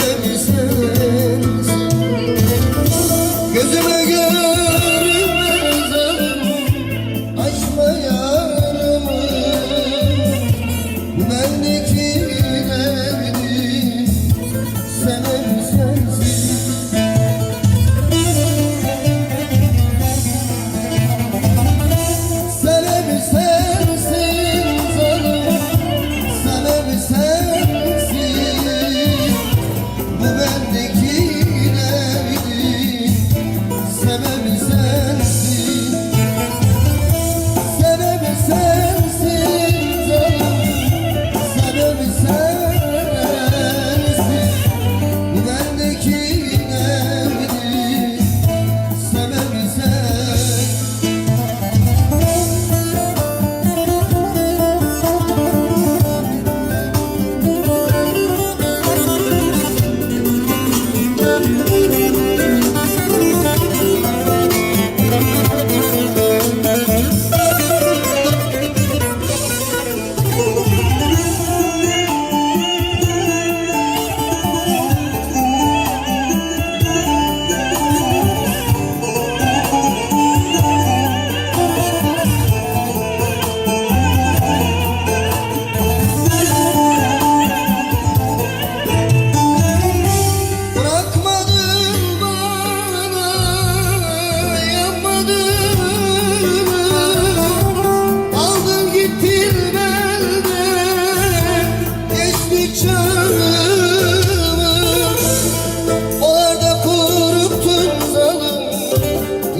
sever misiniz? Gözüme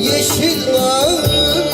yeşil bağım